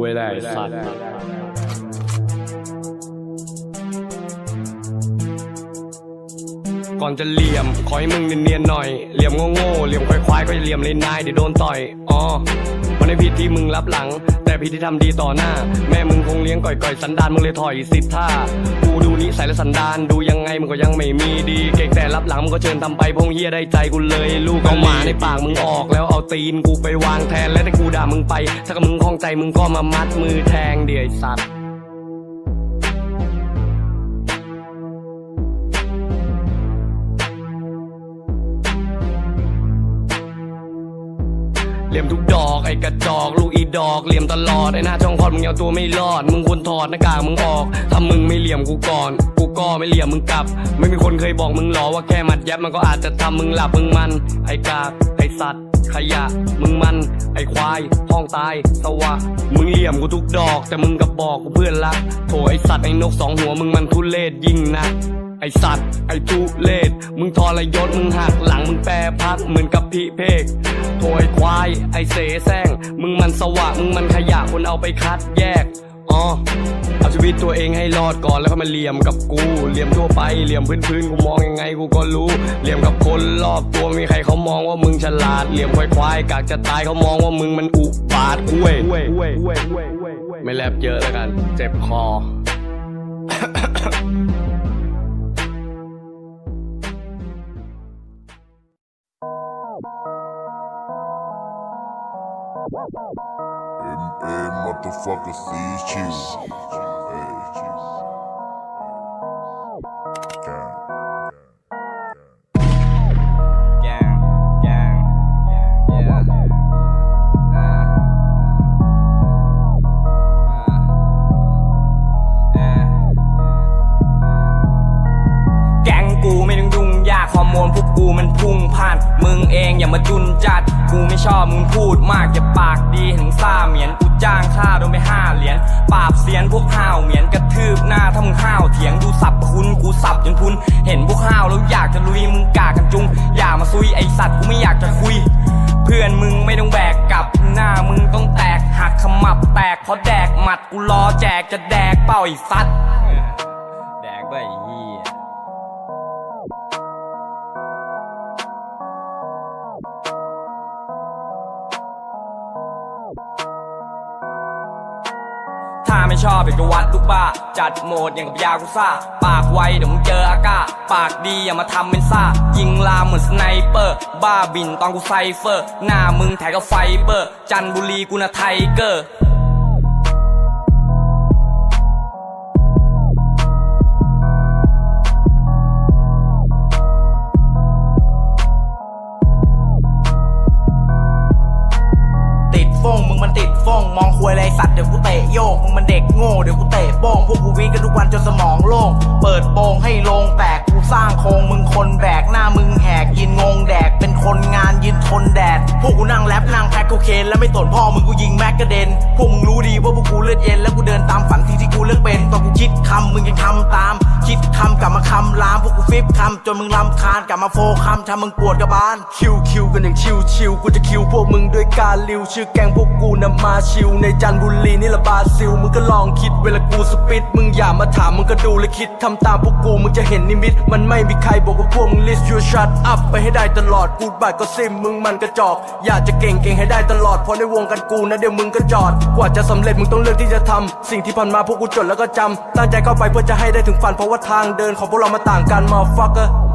คุยแหละไอ้สัตว์ก่อนจะเหลี่ยม ขอให้มึงเนียนๆหน่อย เหลี่ยมโง่ๆเหลี่ยมควายๆก็จะเหลี่ยมเลยนายเดี๋ยวโดนต่อยอ๋อ มันไม่ผิดที่มึงรับหลัง แต่ผิดที่ทำดีต่อหน้า แม่มึงคงเลี้ยงก่อยๆสันดานมึงเลยถอยสิท่ากูดูนิสัยและสันดานดูยังไงมึงก็ยังไม่มีดี เก่งแต่รับหลังมึงก็เชิญทำไปพงเฮียได้ใจกูเลยลูกเอาหมาในปากมึงออก แล้วเอาตีนกูไปวางแทนและถ้ากูด่ามึงไป ถ้ากับมึงคล้องใจมึงก็มามัดมือแทงเดี๋ยวสัตว์ อกไอ้กระจอกลูกอีดอกเหลี่ยมตลอดไอ้หน้าช่องคลอดมึงเอาตัวไม่รอด มึงควรถอดหน้ากากมึงออกถ้ามึงไม่เหลี่ยมกูก่อน กูก็ไม่เหลี่ยมมึงกลับ ไม่มีคนเคยบอกมึงหรอว่าแค่มัดยับมันก็อาจจะทำมึงหลับมึงมัน ไอ้กากไอ้สัตว์ขยะ มึงมัน ไอ้ควาย ห้องตาย สวะ มึงเหลี่ยมกูทุกดอก แต่มึงกับบอกกูเพื่อนรัก โถไอ้สัตว์ไอ้นกสองหัวมึงมันทุเลศยิ่งนัก ไอสัตว์ ไอทุเลศมึงทรยศมึงหักหลังมึงแปรพักเหมือนกับพี่เพกโถยควาย ไอเสแสร้งมึงมันสวะมึงมันขยะคนเอาไปคัดแยกอ๋อเอาชีวิตตัวเองให้รอดก่อนแล้วก็มาเหลี่ยมกับกูเหลี่ยมทั่วไปเหลี่ยมพื้นๆกูมองยังไงกูก็รู้เหลี่ยมกับคนรอบตัวมีใครเขามองว่ามึงฉลาดเหลี่ยมควายควายๆกากจะตายเขามองว่ามึงมันอุบาทเว้ยไม่แลบเยอะแล้วกัน เจ็บคอ And, and motherfucker sees you. จ้างค่าโดนไปห้าเหรียญปราบเซียนพวกห้าวเหมียนกระทืบหน้าถ้ามึงห้าวเถียงดูสับคุณกูสับจนพุนเห็นพวกห้าวแล้วอยากจะลุยมึงกากันจุง อย่ามาซุยไอสัตว์กูไม่อยากจะคุย เพื่อนมึงไม่ต้องแบกกลับหน้ามึงต้องแตกหักขมับแตกเพราะแดกหมัดกูรอแจกจะแดกเป้าไอสัตว์แดกไปเหี้ย ชอบอยากวัดลูกบ้า จัดโหมดอย่างกับยากุซ่า ปากไวเดี๋ยวมึงเจออากาปากดีอย่ามาทำเป็นซ่า ยิงลามเหมือนสไนเปอร์ บ้าบินตอนกูไซเฟอร์ หน้ามึงแถกับไฟเบอร์ จันบุรีกูนะไทเกอร์ติดฟงมึงมันติดฟงมองควยอะไรสัตว์เดี๋ยวกูเตะโยก เด็กโง่เดี๋ยวกูเตะโป้งพวกกูวิ่งกันทุกวันจนสมองโล่งเปิดโปงให้ลงแต่ สร้างโครงมึงคนแบกหน้ามึงแหกยินงงแดกเป็นคนงานยินทนแดด พวกกูนั่งแรปนั่งแพ็คโคเคนแล้วไม่สนพ่อมึงกูยิงแม็กกระเด็น พวกมึงรู้ดีว่าพวกกูเลือดเย็นแล้วกูเดินตามฝันสิ่ที่กูเลือกเป็นตอนกูคิดคำมึงยังทำตาม คิดคำกลับมาคำลามพวกกูฟิปคำจนมึงลำคาญกลับมาโฟคำทำมึงปวดกระบาลคิวคิวกันอย่างชิวชิวกูจะคิวพวกมึงด้วยการลิวชื่อแกงพวกกูนำมาชิวในจันบุรีนี่ละบาซิลมึงก็ลองคิดเวลากูสปิดมึงอย่ามาถามมึงก็ดูและคิดทำตามพวกกูมึงจะเห็นนิมิตมันไม่มีใครบอกว่าพวกมึง list you shut up ไปให้ได้ตลอดกูดบาดก็ซิมมึงมันกระจอก อยากจะเก่งเก่งให้ได้ตลอดเพราะในวงกันกูนะเดี๋ยวมึงก็จอด กว่าจะสำเร็จมึงต้องเลือกที่จะทำสิ่งที่ผ่านมาพวกกูจดแล้วก็จำตั้งใจเข้าไปเพื่อจะให้ได้ถึงฝันเพราะว่าทางเดินของพวกเรามาต่างกันมาฟักเกอร์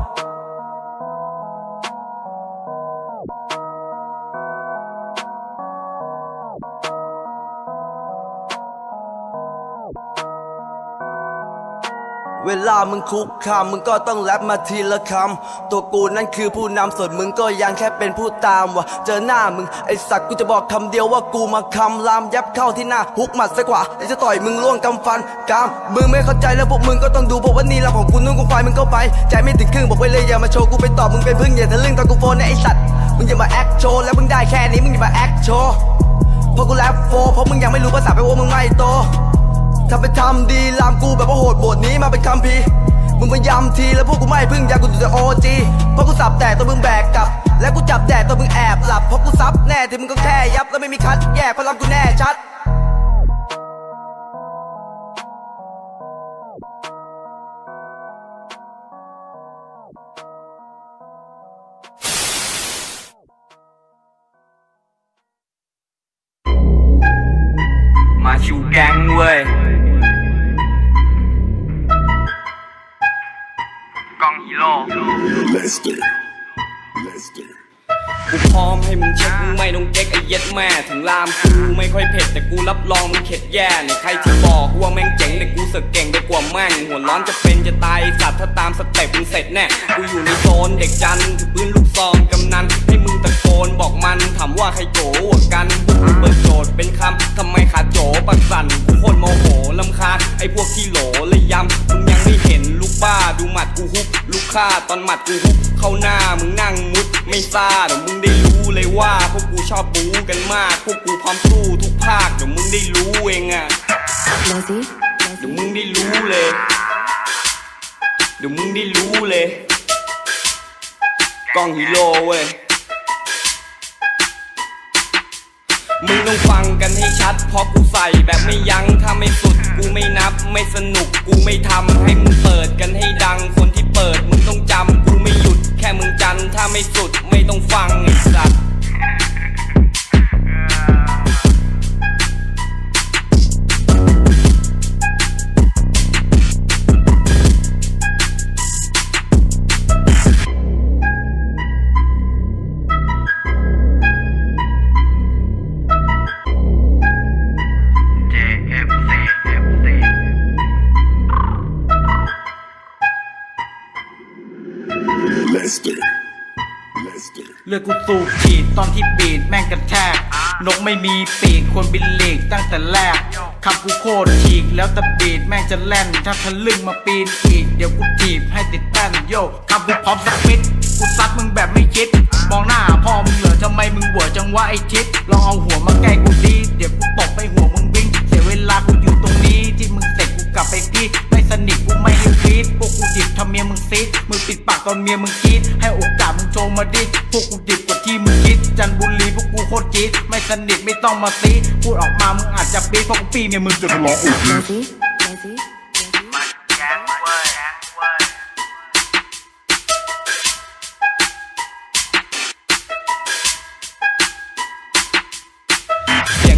ลามึงคุกคามมึงก็ต้องแรปมาทีละคำตัวกูนั่นคือผู้นำส่วนมึงก็ยังแค่เป็นผู้ตามวะเจอหน้ามึงไอสัตว์กูจะบอกคำเดียวว่ากูมาคำลามยับเข้าที่หน้าฮุกหมัดซะกว่าไอจะต่อยมึงล่วงกำฟันกามมึงไม่เข้าใจแล้วพวกมึงก็ต้องดูเพราะว่านี่ลำของกูนุ่งกูไฟมึงเข้าไป ใจไม่ถึงครึ่งบอกไว้เลยอย่ามาโชว์กูไปตอบมึงเป็นพึ่งอย่าทะลึ่งตอนกูโฟนนะไอสัตว์มึงอย่ามาแอคโชว์แล้วมึงได้แค่นี้มึงอย่ามาแอคโชว์เพราะกูแรปโฟเพราะมึงยังไม่รู้ภาษาไปว่ามึงไม่โต ทำไปทำดีลามกูแบบว่าโหดบทนี้มาเป็นคำพีมึงพยายามทีแล้วพวกกูไม่พึ่งยากูจะโอจีเพราะกูสับแต่ตัวมึงแบกกลับ และกูจับแดดตัวมึงแอบหลับเพราะกูซับแน่ที่มึงก็แค่ยับแล้วไม่มีคัดแยกพลังกูแน่ชัด history. ไม่ต้องเก๊กไอ้เย็ดแม่ถึงลามกูไม่ค่อยเผ็ดแต่กูรับรองมึงเข็ดแย่เนี่ยใครที่บอกว่าแม่งเจ๋งแต่กูเสกเก่งได้กว่าแม่งหัวร้อนจะเป็นจะตายสัตว์ถ้าตามสเต็ปมึงเสร็จแน่กูอยู่ในโซนเด็กจันถือปืนลูกซองกำนันให้มึงตะโกนบอกมันถามว่าใครโจวกันพวกกูเปิดโจทย์เป็นคำทำไมขาดโจปักสั่นกูโคตรโมโหลำคาญไอ้พวกที่โหลเลยยำมึงยังไม่เห็นลูกบ้าดูหมัดกูฮุบลูกฆ่าตอนหมัดกูฮุบเข้าหน้ามึงนั่งม ไม่ซ่าเดี๋ยวมึงได้รู้เลยว่า พวกกูชอบบู๊กันมาก พวกกูพร้อมสู้ทุกภาคเดี๋ยวมึงได้รู้เองอะ Lizzie, เดี๋ยวมึงได้รู้เลย เดี๋ยวมึงได้รู้เลยกล้องฮีโร่เว้ยมึงต้องฟังกันให้ชัด เพราะกูใส่แบบไม่ยั้งถ้าไม่สุด กูไม่นับ ไม่สนุก กูไม่ทำให้มึงเปิดกันให้ดัง คนที่เปิดมึงต้องจำกูไม่หยุด แค่มึงจันถ้าไม่สุดไม่ต้องฟังไอ้สัตว์ ลือดกูสูบฉีดตอนที่บีดแม่งกระแทก นกไม่มีปีกควรบินหลีกตั้งแต่แรกคำกูโคตรฉีกแล้วแต่บีดแม่งจะแล่น ถ้าทะลึ่งมาปีนอีก เดี๋ยวกูจีบให้ติดแป้นโยคำกูพร้อมสักมิดกูซัดมึงแบบไม่คิด มองหน้าพ่อมึงเหรอทำไมมึงเวจังวะไอ้ชิดลองเอาหัวมาใกล้กูดีเดี๋ยวกูตบไปหัวมึงวิ่งเสียเวลากูอยู่ตรงนี้ที่มึงเสร็จกูกลับไปพี่ไม่สนิทกูไม่ให้ฟีดพวกกูดิบทำเมียมึงซิด ตอนเมียมึงกรีดให้โอกาสมึงโชว์มาดิ พวกกูดิบกว่าที่มึงคิด จันบุรีพวกกูโคตรจี๊ดไม่สนิทไม่ต้องมาซีพูดออกมามึงอาจจะปีดเพราะกูปีเมียมึงจะทะเลาะ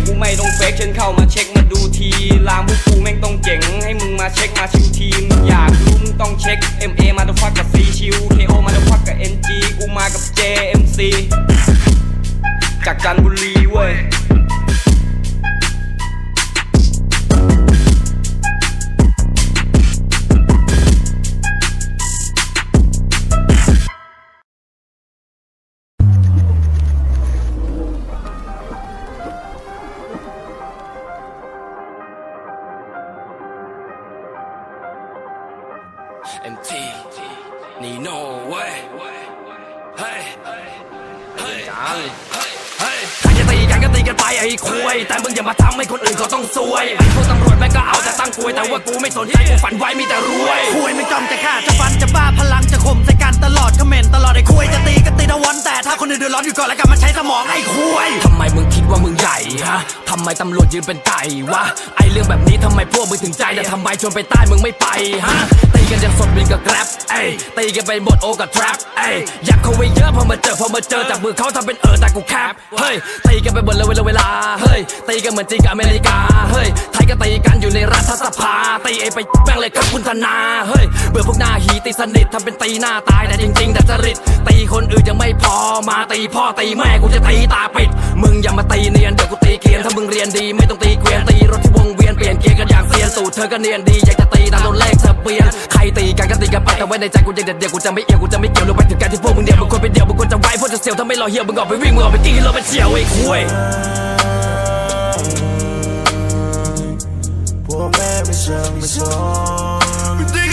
กูไม่ต้องเฟกฉันเข้ามาเช็ค ดูทีลามพวกกูแม่งต้องเจ๋ง ให้มึงมาเช็คมาชิมทีม อยากรู้มึงต้องเช็ค MA มาต้องฟักกับซีชิว KO มาต้องฟักกับ NG กูมากับ JMC จากจันทบุรีเว้ย MT นีโน่เว้ยเฮ้ยเฮ้ยจังเฮ้ยเฮ้ยใครจะตีกันก็ตีกันไปไอ้คุยแต่มึงอย่ามาทำให้คนอื่นเขาต้องซวยไอ้พวกตำรวจแม่งก็เอาแต่ตั้งกลวยแต่ว่ากูไม่สนใจกูฝันไว้มีแต่รวยคุยไม่จ้องจะฆ่าจะฟันจะบ้าพลังจะข่มใส่กันตลอดคอมเมนต์ตลอดไอ้คุยจะตีก็ตีนะวันแต่ถ้าคนอื่นเดือดร้อนอยู่ก่อนแล้วกันมาใช้สมองไอ้คุยทำไมมึงคิดว่ามึงใหญ่ฮะทำไมตำรวจยืนเป็นไก่วะไอเรื่องแบบนี้ทำไมพวกมึงถึงใจแต่ทำไมชวนไปใต้มึงไม่ไปฮะตี กันยังสดบินกับแกร็บเอ้ยตีกันไปหมดโอกับทรัพเอ้ยอยากเข้าไปเยอะพอมาเจอพอมาเจอจากมือเขาทำเป็นเออแต่กูแคบเฮ้ยตีกันไปหมดเลยเวลาเวลาเฮ้ยตีกันเหมือนจริงกับอเมริกาเฮ้ยไทยก็ตีกันอยู่ในรัฐสภาตีเอไปแม่งเลยครับคุณธนาเฮ้ยเบื่อพวกหน้าหีตีสนิททำเป็นตีหน้าตายแต่จริงๆแต่จริตตีคนอื่นยังไม่พอมาตีพ่อตีแม่กูจะตีตาปิด มึงอย่ามาตีเนียนเดี๋ยวกูตีเกรียนถ้ามึงเรียนดีไม่ต้องตีเกวียนตีรถที่วงเวียนเปลี่ยนเกียร์กันอย่างเซียนตูดเธอก็เนียนดีอยากจะตีตามตัวเลขทะเบียนใครตีกันก็ตีกันไปแต่ไว้ในใจกูยังเด็ดเดียวกูจะไม่เอี่ยวกูจะไม่เกี่ยวลงไปถึงการที่พวกมึงเดียวมึงควรไปเดียวมึงควรจะไว้พวกจะเสียวถ้าไม่รอเหี่ยวมึงออกไปวิ่งมึงออกไปกิ้งให้รถมันเฉียวไอ้คุยพวกแม่ไม่เชิงไม่สอน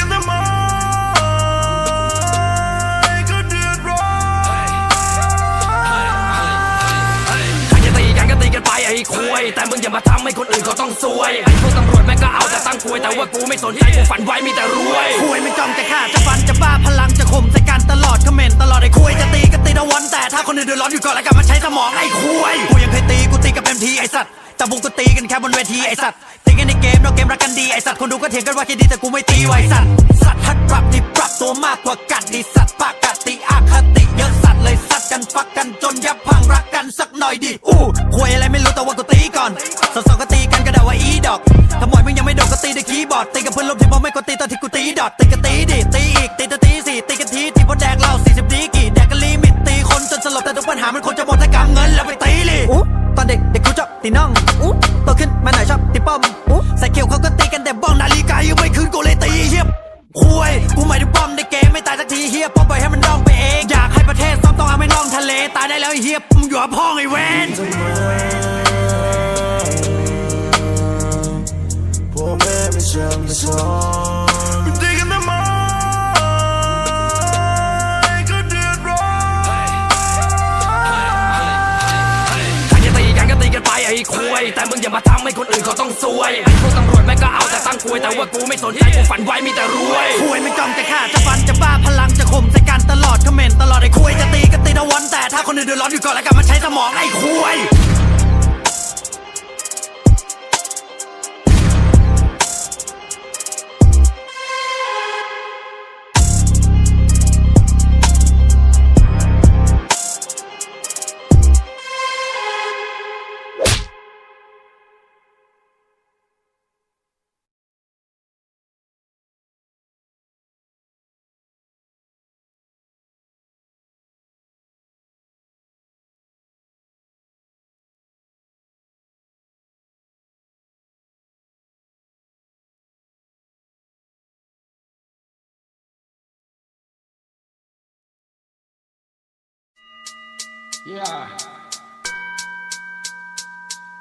ไปไอ้คุยแต่มึงอย่ามาทำให้คนอื่นเขาต้องซวยไอ้พวกตำรวจแม่งก็เอาแต่ตั้งกลวยแต่ว่ากูไม่สนใจกูฝันไว้มีแต่รวยคุยไม่จ้องจะฆ่าจะฟันจะบ้าพลังจะข่มใส่กันตลอดคอมเมนต์ตลอดไอ้คุยจะตีก็ตีนะวันแต่ถ้าคนอื่นเดือดร้อนอยู่ก่อนแล้วกันมาใช้สมองไอ้คุยกูยังเคยตีกูตีกับเอ็มทีไอ้สัตว์แต่บุกก็ตีกันแค่บนเวทีไอ้สัตว์ตีกันในเกมนอกเกมรักกันดีไอ้สัตว์คนดูก็เถียงกันว่าแค่ดีแต่กูไม่ตีไว้สัตว์สัตว์ฮัดปรับที่ปรับตัวมากกว่ากัดดีสัตว์ปากกัดติอาคติ กันฟักกันจนยับพังรักกันสักหน่อยดิ อู้คุยอะไรไม่รู้แต่ว่ากูตีก่อนสองสองก็ตีกันก็เดาว่าอีดอกถ้ามอยมึงยังไม่โดนก็ตีด้วยคีย์บอร์ดตีกับเพื่อนร่วมทีมพอไม่กดตีตอนที่กูตีดอทตีกันตีดิตีอีกตีตะตีสี่ตีกันทีที่พอแดกเหล้าสี่สิบวัฒกรรมเงินแล้วไปตีลยอู้ตอนเด็กเด็กกูชอบตีน้องอู้โตขึ้นมาหน่อยชอบตีป้อมอู้ใส่เขียวเขาก็ตีกันแต่บ้องนาฬิกายังไม่คืนกูเลยตีเฮียบคุยกูหมายถึงป้อมในเกมไม่ตายสักทีเฮียป้อมปล่อยให้มันน้อง ตายได้แล้วไอ้เฮียมึงอยู่กับพ่องไอ้เวนพ่อแม่ไม่ช่างไม่สอนไม่ดีกันทำไมก็เดือดร้อนใครจะตีกันก็ตีกันไปไอ้คุยแต่มึงอย่ามาทำให้คนอื่นเขาต้องซวยไอ้พวกตำ วยแต่ว่ากูไม่สนใจกูฝันไว้มีแต่รวยคุยไม่จ้องจะฆ่าจะฟันจะบ้าพลังจะข่มใส่กันตลอดคอมเมนต์ตลอดไอ้คุยจะตีก็ตีนะวันแต่ถ้าคนอื่นเดือดร้อนอยู่ก่อนแล้วกับมาใช้สมองไอ้คุย Yeah.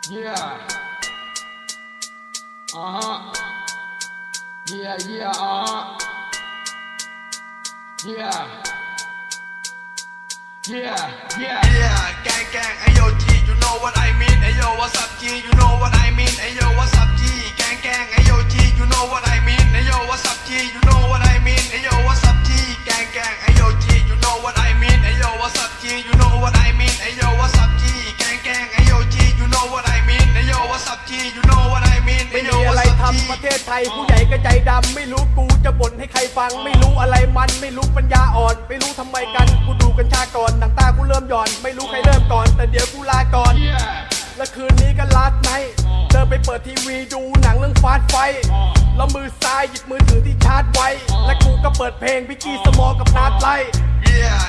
Yeah. Uh huh. Yeah, yeah, uh huh. Yeah. Yeah, yeah. Yeah, gang gang, ayo G, you know what I mean. Ayo, what's up G, you know what I mean. Ayo, what's up G, gang gang, ayo G, you know what I mean. Ayo, what's up G, you know what I mean. Ayo, what's up G, gang gang, ayo G, you know what I mean. Ayo, what's up G, you know what I mean. Ayo, what's up G, gang gang, ayo G, you know what I mean. Ayo, what's up G, you know what I mean. ไม่ Ayo, มีอะไร what's up ทำ G? ประเทศไทยผู้ใหญ่ก็ใจดำไม่รู้กูจะบ่นให้ใครฟัง ไม่รู้อะไรมันไม่รู้ปัญญาอ่อน ไม่รู้ทำไมกันกูดูกันชาก่อนหนังตากูเริ่มหย่อน ไม่รู้ใครเริ่มก่อน แต่เดี๋ยวกูลาก่อน และคืนนี้ก็ลาดไนเดินไปเปิดทีวีดูหนังเรื่องฟาดไฟแล้วมือซ้ายหยิบมือถือที่ชาร์จไว้ และกูก็เปิดเพลงพิกกี้สมอกับนาดไล Yeah,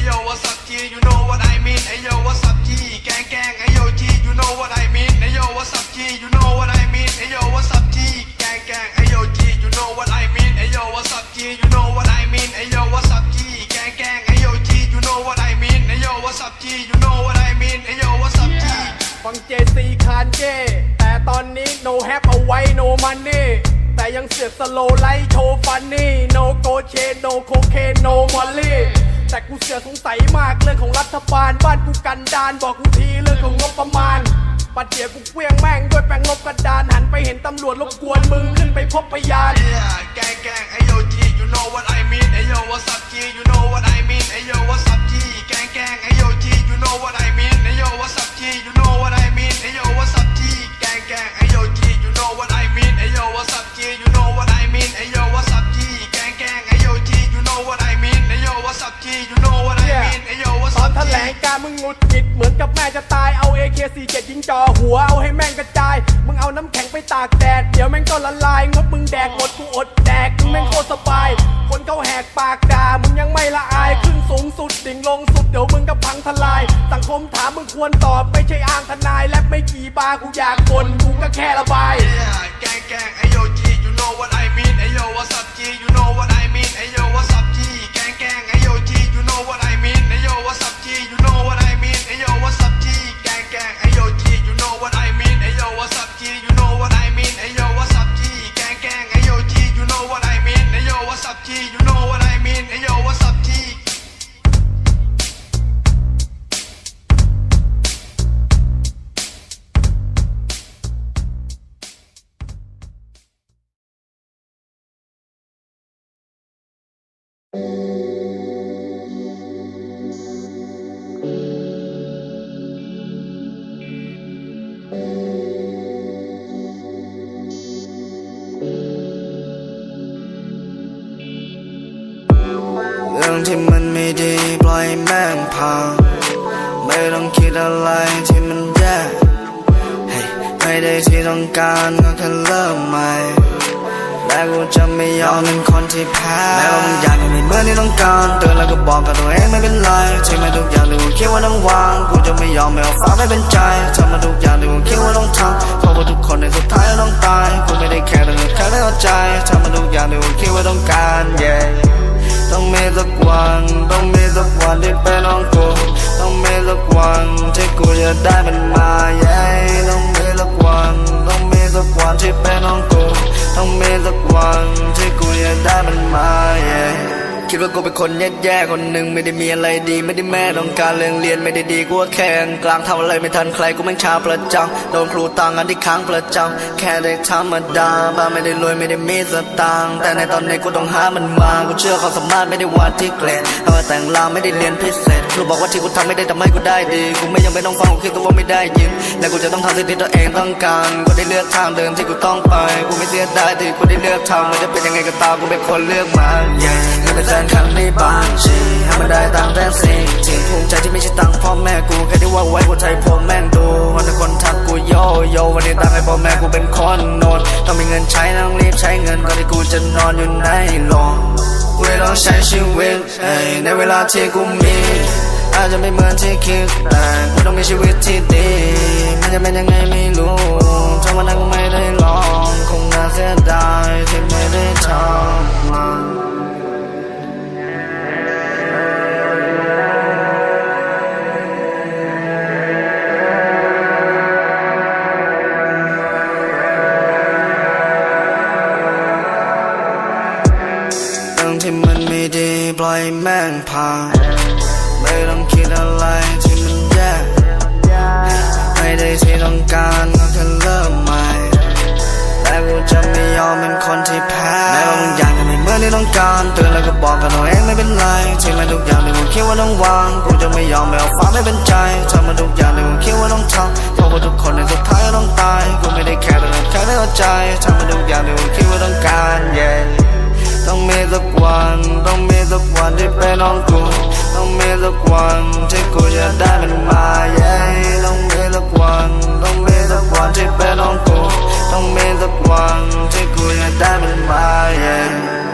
I mean. Ayo, what's up G, you know what I mean. Ayo, what's up G, gang gang, ayo G, you know what I mean. Ayo, what's up G, you know what I mean. Ayo, what's up G, gang gang, ayo G, you know what I mean. Ayo, what's up G, you know what I mean. Ayo, what's up G, gang gang, ayo G, you know what I mean. Ayo, what's up G, you know what I mean. Ayo, what's up G? ฟังเจซีคานเจแต่ตอนนี้ no have เอาไว้ no money แต่ยังเสือกสโลไลท์โชว์ฟันนี่ no go chain no cocaine no molly แต่กูเสือสงสัยมากเรื่องของรัฐบาล บ้านกูกันดานบอกกูทีเรื่องของงบประมาณปัดเดียวกูเกวี้ยงแม่งด้วยแปรงลบกระดานหันไปเห็นตำรวจรบกวนมึงขึ้นไปพบพยาน Yeah, gang gang, ayo G, you know what I mean. Ayo, what's up G, you know what I mean. Ayo, what's up G, gang gang, ayo G, you know what I mean. Ayo, what's up G, you know what I mean. Ayo, what's up G, gang gang, ayo G, you know what I mean. จะตายเอา AK47 ยิงจ่อหัวเอาให้แม่งกระจาย มึงเอาน้ำแข็งไปตากแดด เดี๋ยวแม่งก็ละลายงบมึงแดกหมดกูอดแดกมึงแม่งโคตรสบาย คนเขาแหกปากด่ามึงยังไม่ละอายขึ้นสูงสุดดิ่งลงสุดเดี๋ยวมึงก็พังทลาย สังคมถามมึงควรตอบไม่ใช่อ้างทนาย และไม่กี่บากูอยากบ่นกูก็แค่ระบาย Yeah, gang, gang, องคิดอะไรที่มันแย่ไม่ได้ที่ต้องการก็แค่เริ่มใหม่และกูจะไม่ยอมเป็นคนที่แพ้แม้ว่าบางอย่างยังไม่เหมือนที่ต้องการเตือนแล้วก็บอกกับตัวเองไม่เป็นไรที่ไม่ทุกอย่างที่กูคิดว่าต้องวางกูจะไม่ยอมไม่เอาฟ้าไม่เป็นใจทำมาทุกอย่างที่กูคิดว่าต้องทำเพราะว่าทุกคนในสุดท้ายต้องตายกูไม่ได้แค่แต่แค่ได้เอาใจทำมาทุกอย่างที่กูคิดว่าต้องการ yeah ต้องมีสักวันต้องมี คิดว่ากูเป็นแย่ๆคนหนึ่งไม่ได้มีอะไรดี ไม่ได้แม่ต้องการเรื่องเรียนไม่ได้ดีกูว่าแข่งกลางทำอะไรไม่ทันใครกูแม่งชาประจำโดนครูตังอันที่ค้างประจำแค่ได้ธรรมดาบ้าไม่ได้รวยไม่ได้มีสตางค์แต่ในตอนนี้กูต้องหามันมากูเชื่อความสามารถไม่ได้วัดที่เกรดเอาแต่งรามไม่ได้เรียนพิเศษครูบอกว่าที่กูทำไม่ได้ทำให้กูได้ดีกูไม่ยังไม่ต้องฟังกูคิดก็ว่าไม่ได้ยินและกูจะต้องทำสิ่งที่ตัวเองต้องการกูได้เลือกทางเดินที่กูต้องไปกูไม่เสียดายที่กูได้เลือกทำไม่ว่าจะเป็นยังไงก็ตามกูเป็นคนเลือกมา yeah เงินเป็นแสนครั้งในบัญชีหามาได้ตังค์แต่สิ่งที่ภูมิใจที่ไม่ใช่ตังค์พ่อแม่กูแค่ที่ว่าไว้หัวใจพวกแม่งดูวันนี้คนทักกูโยโยวันนี้ตังค์ให้พ่อแม่กูเป็นคนโนนต้องมีเงินใช้ต้องรีบใช้เงินก่อนที่กูจะนอนอยู่ในโรงกูเลยต้องใช้ชีวิตในเวลาที่กูมีอาจจะไม่เหมือนที่คิดแต่กูต้องมีชีวิตที่ดีมันจะเป็นยังไงไม่รู้ถ้าวันนั้นกูไม่ได้ลอง คงน่าเสียดายที่ไม่ได้ทำมัน การเตือนแล้วก็บอกกับตัวเองไม่เป็นไรที่ม่ทุกอย่างที่กูคิดว่าต้องวางกูจะไม่ยอมไม่เอาฟ้าไม่เป็นใจทำมาทุกอย่างที่กูคิดว่าต้องทำเพราะว่าทุกคนในสุดท้ายต้องตายกูไม่ได้แค่แต่แค่ได้เอาใจทำมาทุกอย่างที่กูคิดว่าต้องการ yeah ต้องมีสักวันต้องมีสักวันที่เป็นของกูต้องมีสักวันที่กูจะได้มันมา yeah ต้องมีสักวันต้องมีสักวันที่เป็นของกูต้องมีสักวันที่กูจะได้มันมา yeah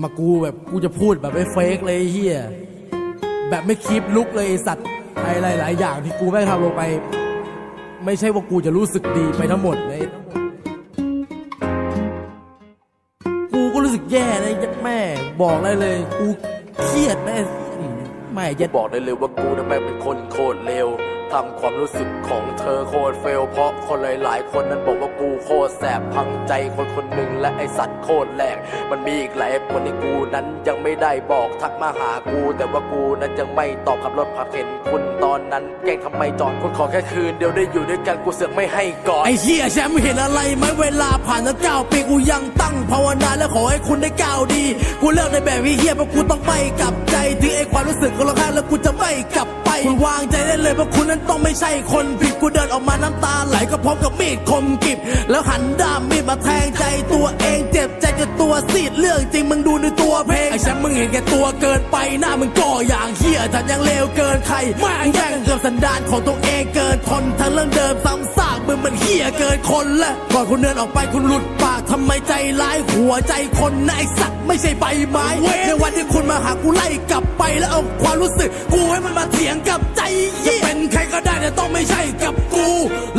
มากูแบบกูจะพูดแบบไม่เฟกเลยเฮียแบบไม่คลิปลุกเลยสัตว์อะไอ้หลายๆอย่างที่กูแม่ทำลงไป ไม่ใช่ว่ากูจะรู้สึกดีไปทั้งหมดเลยกูก็รู้สึกแย่เลยยัดแม่ บอกได้เลย กูเครียดแม่ไม่ยัดบอกได้เลยว่ากูนั้นแม่งเป็นคนโคตรเลว ทำความรู้สึกของเธอโคตรเฟล เพราะคนหลาย ๆ คนนั้นบอกว่ากูโคตรแสบพังใจคนคนหนึ่งและไอสัตว์โคตรแหลกมันมีอีกหลายคนที่กูนั้นยังไม่ได้บอกทักมาหากู แต่ว่ากูนั้นยังไม่ตอบขับรถผ่าเห็นคุณตอนนั้น แกล้งทำไมจอดคุณขอแค่คืนเดียวได้อยู่ด้วยกันกูเสือกไม่ให้ก่อนไอ้เฮียแชมป์เห็นอะไรไหมเวลาผ่านตั้งเก้าปีกูยังตั้งภาวนาและขอให้คุณได้ก้าวดี กูเลิกในแบบวิเฮียเพราะกูต้องไม่กลับใจถึงไอ้ความรู้สึกของเราข้างแล้วกูจะไม่กลับ คุณวางใจได้เลยเพราะคุณนั้นต้องไม่ใช่คนผิดกูเดินออกมาน้ำตาไหลก็พร้อมกับมีดคมกริบแล้วหันด้ามมีดมาแทงใจตัวเองเจ็บใจจนตัวซีดเรื่องจริงมึงดูในตัวเพลงไอ้แชมป์มึงเห็นแก่ตัวเกินไปหน้ามึงก็อย่างเฮียแต่ยังเลวเกินใครแม่งแย่งเกือบสันดานของตัวเองเกินทนทั้งเรื่องเดิมซ้ำซากมึงมันเฮียเกินคนละก่อนคุณเดินออกไปคุณหลุดปากทำไมใจร้ายหัวใจคนนะไอสัตว์ไม่ใช่ใบไม้ในวันที่คุณมาหากูไล่กลับไปแล้วเอาความรู้สึกกูให้มันมาเถียงกับใจจะเป็นใครก็ได้แต่ต้องไม่ใช่กับกู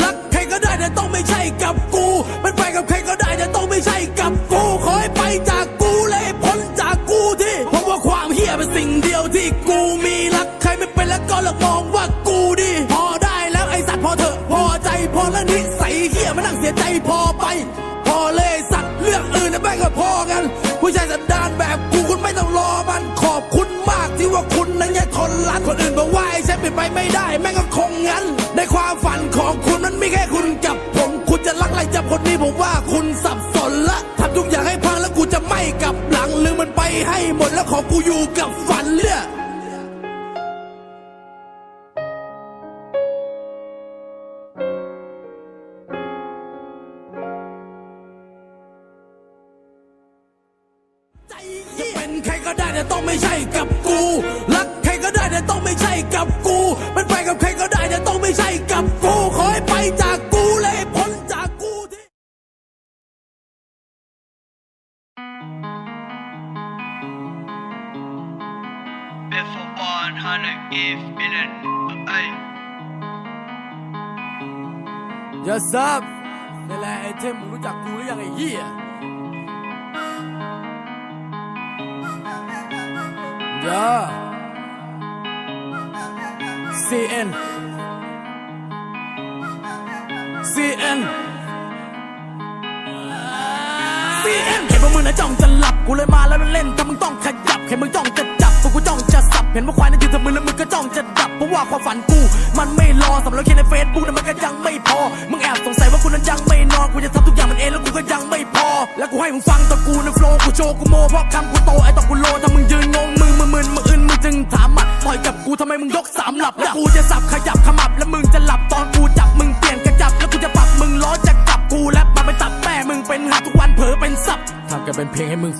รักใครก็ได้แต่ต้องไม่ใช่กับกูเป็นไปกับใครก็ได้แต่ต้องไม่ใช่กับกูขอให้ไปจากกูเลยพ้นจากกูที่เพราะว่าความเฮี้ยเป็นสิ่งเดียวที่กูมีรักใครไม่เป็นแล้วก็เลิกมองว่ากูดีพอได้แล้วไอสัตว์พอเถอะพอใจพอแล้วนิสัยเฮี้ยมานั่งเสียใจพอไป พอเลยสัตว์เรื่องอื่นนะแม่งก็พอกันผู้ชายสันดานแบบ คนรักคนอื่นบอกว่าไอ้เซฟปิดไปไม่ได้ แม่งก็คงงั้น ในความฝันของคุณมันไม่แค่คุณกับผม คุณจะรักอะไรจับคนนี้ผมว่าคุณสับสนละทำทุกอย่างให้พังแล้วกูจะไม่กลับหลังลืมมันไปให้หมดแล้วของกูอยู่กับฝันเลื่ยจะเป็นใครก็ได้แต่ต้องไม่ใช่กับกู ใช่กับกู จ้องจะดับเพราะว่าความฝันกู มันไม่รอสำหรับแค่ในเฟซบุ๊กนั้นมันก็ยังไม่พอ มึงแอบสงสัยว่ากูนั้นยังไม่นอนกูจะทำทุกอย่างมันเองแล้วกูก็ยังไม่พอ แล้วกูให้มึงฟังตอนกูในโฟล์กูโชว์กูโมเพราะคำกูโตไอ้ตอกูโลทำ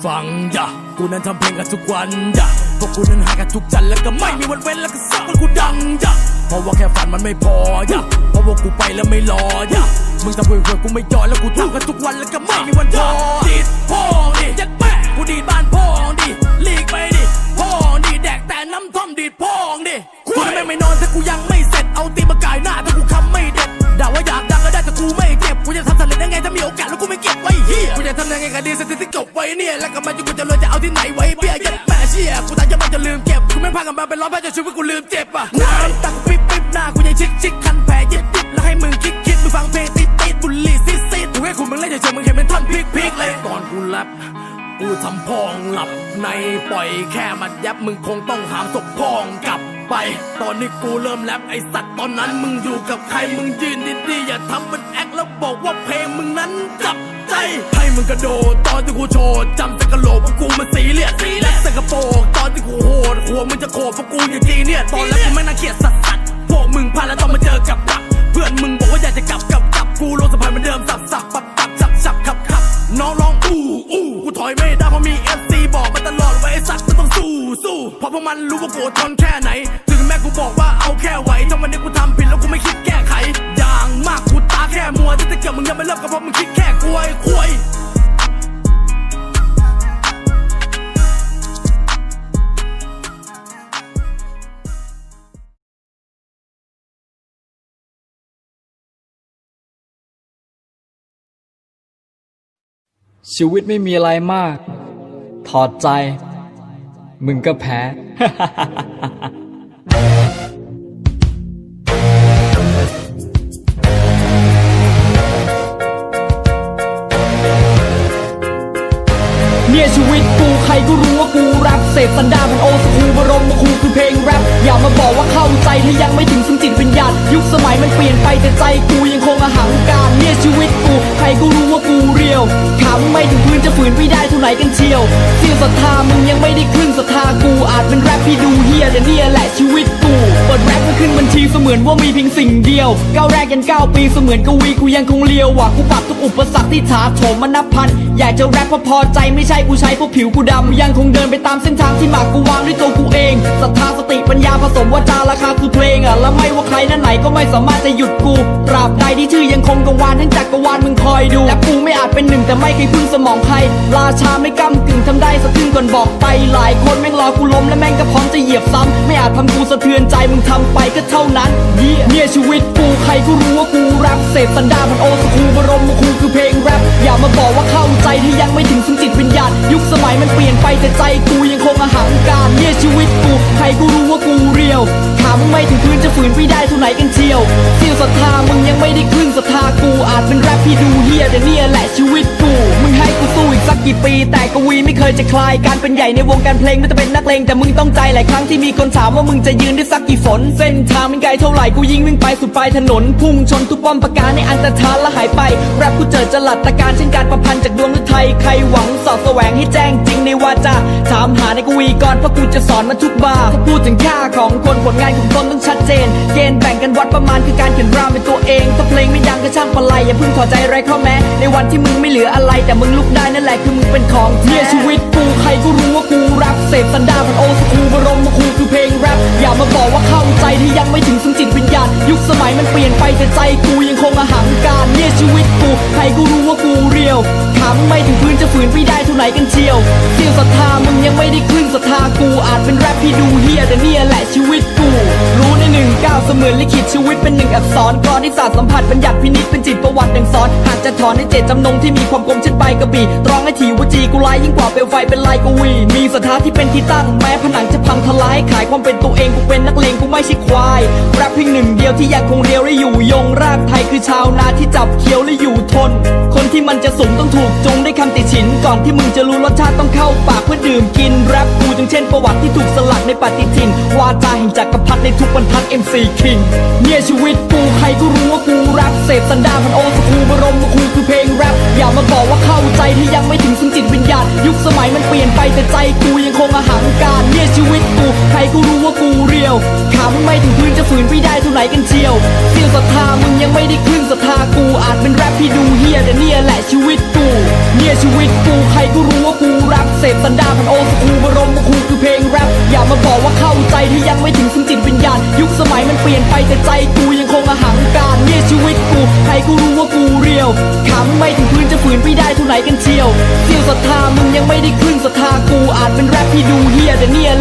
ฟังอย่ากูนั้นทำเพลงกันทุกวันอย่าพวกกูนั้นหากันทุกจันแล้วก็ไม่มีวันเว้นแล้วก็ซักมันกูดังอย่าเพราะว่าแค่ฝันมันไม่พออย่าเพราะว่ากูไปแล้วไม่รออย่ามึงทำเพื่อเพื่อกูไม่ยอมแล้วกูทำกันทุกวันแล้วก็ไม่มีวันพอดีดพ่อ เนี่ยแล้วก็มาอยู่กูจะรวยจะเอาที่ไหนไว้เบี้ยยัดแปะเชี่ยกูตายจะมาจะลืมเก็บกูไม่พากันมาเป็นร้อยพันจะชีวิตกูลืมเจ็บอะน้ำตักปิ๊บปิ๊บหน้ากูยังชิกชิกคันแผลยิบยิบแล้วให้มึงคิดคิดมึงฟังเพลงติดติดบุหรี่ซิดซิดกูให้คุณมึงเล่นเฉยๆมึงเห็นเป็นท่อนพลิกพลิกเลยก่อนกูรับ กูทำพองหลับในปล่อยแค่มัดยับมึงคงต้องหามศพพองกลับไป ตอนนี้กูเริ่มแรปไอสัตว์ตอนนั้นมึงอยู่กับใครมึงยืนดีๆอย่าทำเป็นแอคแล้วบอกว่าเพลงมึงนั้นจับใจให้มึงกระโดดตอนที่กูโชว์จำแต่กระโหลกว่ากูมันสีเลียดและสกระโปงตอนที่กูโหดหัวมึงจะโขดเพราะกูอย่างจีเนี่ยตอนแรกกูไม่น่าเกลียดสัสสัสพวกมึงพลาดแล้วต้องมาเจอกับดักเพื่อนมึงบอกว่าอยากจะกลับกลับกลับกูโลสะพานเหมือนเดิมสับสับปับปับสับสับขับขับ น้องร้องอู้อู้กูถอยไม่ได้เพราะมีเอฟซีบอกมาตลอดว่าไอสัตว์มันต้องสู้สู้เพราะพวกมันรู้ว่ากูทนแค่ไหน ถึงแม้กูบอกว่าเอาแค่ไหวถ้าวันนี้กูทำผิดแล้วกูไม่คิดแก้ไข อย่างมากกูตาแค่มัวที่จะเกี่ยวมึงยังไม่เลิกก็เพราะมึงคิด ชีวิตไม่มีอะไรมาก ถอดใจ มึงก็แพ้ รก็รู้ว่ากูแรปเสพสันดานมันโอสคูบรมคูคือเพลงแรปอย่ามาบอกว่าเข้าใจถ้ายังไม่ถึงซึ่งจิตวิญญาณยุคสมัยมันเปลี่ยนไปแต่ใจกูยังคงอาหังการเนี่ยชีวิตกูใครก็รู้ว่ากูเรียวถามไม่ถึงพื้นจะฝืนไม่ได้เท่าไหนกันเชียวเสียงศรัทธามึงยังไม่ได้ครึ่งศรัทธากูอาจเป็นแรปที่ดูเฮียแต่เนี่ยแหละชีวิตกูเปิดแรปมาขึ้นบัญชี เสมือนว่ามีเพียงสิ่งเดียวก้าวแรกยันเก้าปีเสมือนกวีกูยังคงเลียวว่ะกูปรับทุกอุปสรรคที่ถาโถมมานับพัน อยากจะแรปเพราะพอใจไม่ใช่กูใช้เพราะผิวกูดำยังคงเดินไปตามเส้นทางที่หมากกูวางด้วยตัวกูเองศรัทธาสติปัญญาผสมวาจาราคาคือเพลงอะและไม่ว่าใครนั้นไหนก็ไม่สามารถจะหยุดกูตราบใดที่ชื่อยังคงกังวานทั้งจักรวาลมึงคอยดูและกูไม่อาจเป็นหนึ่งแต่ไม่เคยพึ่งสมองใครราชาไม่ก้ากึ่งทำได้สะทึ่งก่อนบอกไปหลายคนแม่งรอกูล้มและแม่งก็พร้อมจะเหยียบซ้ำไม่อาจทำกูสะเทือนใจมึงทำไปก็เท่านั้นเหี้ยเนี่ยชีวิตกูใครก็รู้ว่ากูแรปเสพสันดานมันโอสคูบรมคูคือเพลงแรปอย่ามาบอกว่าเข้าใจที่ยังไม่ถึงซึ่งจิตวิญญาณยุคสมัยมันเปลี่ยนไปแต่ใจกูยังคงอาหังการเนี่ยชีวิตกูใครก็รู้ว่ากูเรียว มมึงไม่ถึงพื้นจะฝืนไม่ได้เท่าไหนกันเชียวเสียวศรัทธามึงยังไม่ได้ครึ่งศรัทธากูอาจเป็นแรปที่ดูเฮียแต่เนี่ยแหละชีวิตกู มึงให้กูสู้อีกสักกี่ปี แต่กวีไม่เคยจะคลาย การเป็นใหญ่ในวงการเพลงไม่จะเป็นนักเลงแต่มึงต้องใจหลายครั้งที่มีคนถามว่ามึงจะยืนได้สักกี่ฝน เส้นทางมันไกลเท่าไหร่กูยิงวิ่งไปสุดปลายถนน พุ่งชนทุกป้อมปราการในอันตรธานและหายไปแรปกูเจอจลัดตะการเช่นการประพันธ์จากดวงฤทัยใครหวังสอดแสวงให้แจ้งจริงในวาจาถามหาในกวีก่อนเพราะกูจะสอนมาทุกบาถ้าพูดถึงค่าของคนผลงานของตนต้องชัดเจน เกณฑ์แบ่งกันวัดประมาณคือการเขียนรามเป็นตัวเอง ถ้าเพลงไม่ดังก็ช่างปะไลอย่าเพิ่งถอดใจไรเข้าแม้ ในวันที่มึงไม่เหลืออะไร แต่มึงลุกได้นั่นแหละคือมึงเป็นของเนี่ยชีวิตกูใครก็รู้ว่ากูแรปเสพสันดานมันโอสคูบรมมคูคือเพลงแรปอย่ามาบอกว่าเข้าใจที่ยังไม่ถึงซึ่งจิตวิญญาณยุคสมัยมันเปลี่ยนไปแต่ใจกูยังคงอาหังการเนี่ยชีวิตกูใครก็รู้ว่ากูเรียวถามไม่ถึงพื้นจะฝืนไม่ได้เท่าไหนกันเชียวเสียวศรัทธามึงยังไม่ได้ครึ่งศรัทธากูอาจเป็นแรปที่ดูเฮียแต่เนี่ยแหละชีวิตกูรู้ในหนึ่งก้าวเสมือนลิขิตชีวิตเป็นหนึ่งอักษรกรอนที่ศาสตร์สัมผัสบัญญัติพินิจเป็นจิตประวัติดังสอนหากจะถอนในเจตจำนงที่มีความคมเช่นไปกระบี่ตรองให้ถีวจีกูลายยิ่งกว่าเปลวไฟเป็นลายกวี มีศรัทธาที่เป็นที่ตั้งแม้ผนังจะพังทลายขายความเป็นตัวเองกูเป็นนักเลงกูไม่ใช่ควายแรปเพียงหนึ่งเดียวที่ยังคงเรียวและอยู่ยงรากไทยคือชาวนาที่จับเคี้ยวและอยู่ทน คนที่มันจะสูงต้องถูกจงได้คำติฉิน ก่อนที่มึงจะรู้รสชาติต้องเข้าปากเพื่อดื่มกินแรปกูจึงเช่นประวัติที่ถูกสลักในปฏิทินวาจาแห่งจักรพรรดิในทุกบรรทัด MC King เนี่ยชีวิตกูใครก็รู้ว่ากูแรปเสพสันดาพันโอสคูบรมคูคือเพลงแรปอย่ามาบอกว่าเข้าใจที่ยังไม่ถึงสุนจิตวิญญาณยุคสมัยมันเปลี่ยนไปแต่ใจกูยังคงอาหังการเนี่ยชีวิตกูใครก็รู้ว่ากูเรียวขามึงไม่ถึงพื้นจะฝืนไปได้เท่าไหนกันเชียวเสียวศรัทธามึงยังไม่ได้ครึ่งศรัทธากูอาจเป็นแรปที่ดูเฮียแต่เนี่ยแหละชีวิตกูเนี่ยชีวิตกูใครก็รู้ว่ากูแรปเสพสันดาพันโอสคูบรมคูคือเพลงแรปอย่ามาบอกว่าเข้าใจที่ยังไม่ถึงสุนจิตวิญญาณ ยุคสมัยมันเปลี่ยนไปแต่ใจกูยังคงอาหังการเนี่ยชีวิตกู ใครกูรู้ว่ากูเรียวขำไม่ถึงพื้นจะฝืนไปได้เท่าไหนกันเชียวเสียวศรัทธามึงยังไม่ได้ขึ้นศรัทธากูอาจเป็นแรปที่ดูเฮียแต่เนี่ย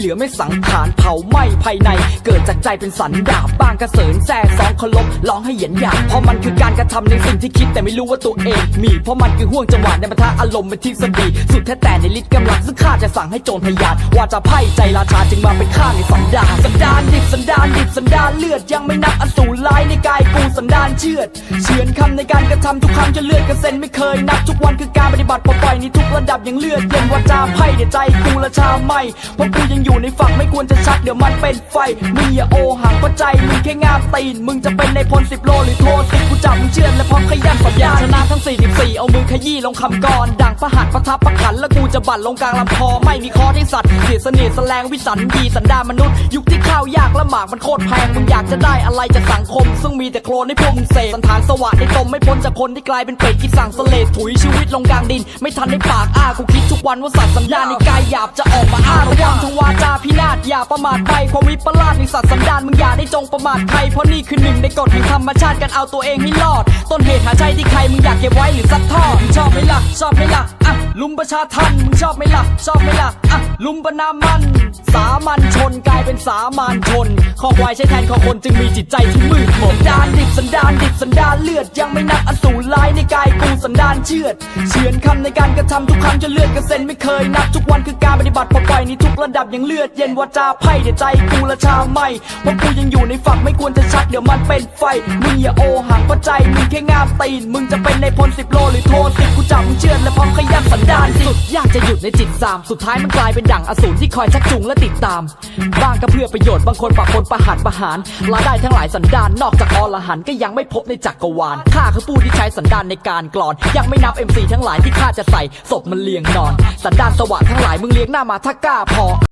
เหลือไม่สังขารเผาไหม้ ภายใน เกิดจากใจเป็นสันดาบบ้างกระเสริญแซ่สองเคารพร้องให้เหยียนหยาเพราะมันคือการกระทำในสิ่งที่คิดแต่ไม่รู้ว่าตัวเอง มีเพราะมันคือห่วงจังหวะในปะทะอารมณ์เป็นทฤษฎีสุดแท้แต่ในฤทธิ์กำลังซึ่งข้าจะสั่งให้โจรพยานว่าจะไพ่ใจราชาจึงมาเป็นข้าในสันดานสันดานดิบสันดานดิบสันดานเลือดยังไม่นับอสูรร้ายในกายกูสันดานเชือดเฉือนคำในการกระทำทุกครั้งจะเลือดกระเซ็นไม่เคยนับทุกวันคือการปฏิบัติปล่อยในทุกระดับยังเลือดเย็นวาจาไพ่เดี๋ยวใจกูละชาไม่เพราะกูยังอยู่ในฝักไม่ควรจะชักเดี๋ยวมันเป็นไฟ มึงอย่าโอหังเพราใจ มึงแค่งามตีน มึงจะเป็นในพลสิบโลหรือโทสิกูจับมึงเชื่อและพร้อมขยันสัญญาชนะทั้ง 44 เอามือขยี้ลงคำกรดังพระหัตถ์ประทับประขัน แล้วกูจะบั่นลงกลางลำคอ ไม่มีคอที่สัตว์เสียเสน่ห์แสลงวิสันดีสันดามนุษย์ ยุคที่ข้าวยากและหมากมันโคตรแพง มึงอยากจะได้อะไรจากสังคม ซึ่งมีแต่โคลนให้พวกมึงเสพสันฐานสวะในตมไม่พ้นจากคนที่กลายเป็นเป็ดที่สั่งสเลดถุยชีวิตลงกลางดิน ไม่ทันได้ปากอ้ากูคิดทุกวันว่าสัตว์สัญญาในกายหยาบจะออกมาอ้าระวังทั้งวาจาพินาศอย่าประมาทไปมิปลาสในสัตว์สันดานมึงอย่าได้จงประมาทใครเพราะนี่คือหนึ่งในกฎแห่งธรรมชาติการเอาตัวเองให้รอด ต้นเหตุหาใจที่ใครมึงอยากเก็บไว้หรือซัดทอดมึงชอบไหมล่ะชอบไหมล่ะอะลุมประชาทันมึงชอบไหมล่ะชอบไหมล่ะอะลุมประนามมัน สามัญชนกลายเป็นสามัญชนข้อควายใช้แทนข้อคนจึงมีจิตใจที่มืดมนดานดิบสันดานดิบสันดานเลือดยังไม่นับอสูรร้ายในกายกูสันดานเชือดเฉือนคำในการกระทำทุกครั้งจะเลือดกระเซ็นไม่เคยนับทุกวันคือการปฏิบัติปลดปล่อยในทุกระดับยังเลือดเย็นวาจาไพ่เดี๋ยวใจกูละชาไม่เพราะกูยังอยู่ในฝักไม่ควรจะชักเดี๋ยวมันเป็นไฟมึงอย่าโอหังเพราะใจมึงแค่งามตีนมึงจะเป็นในพลสิบโลหรือโทสิกูจับมึงเชือดและพร้อมขยันสันดานสุดยากจะหยุดในจิตสามสุดท้ายมันกลายเป็นดั่งอสูรที่คอยชักจูงและติดตาม บ้างก็เพื่อประโยชน์บางคนปะคนประหัตประหารลาได้ทั้งหลายสันดานนอกจากอรหันก็ยังไม่พบในจักรวาลข้าคือผู้ที่ใช้สันดานในการกรอน ยังไม่นับ MC ทั้งหลายที่ข้าจะใส่ศพมันเลียงนอน สันดานสว่างทั้งหลายมึงเลี้ยงหน้ามาถ้ากล้าพอ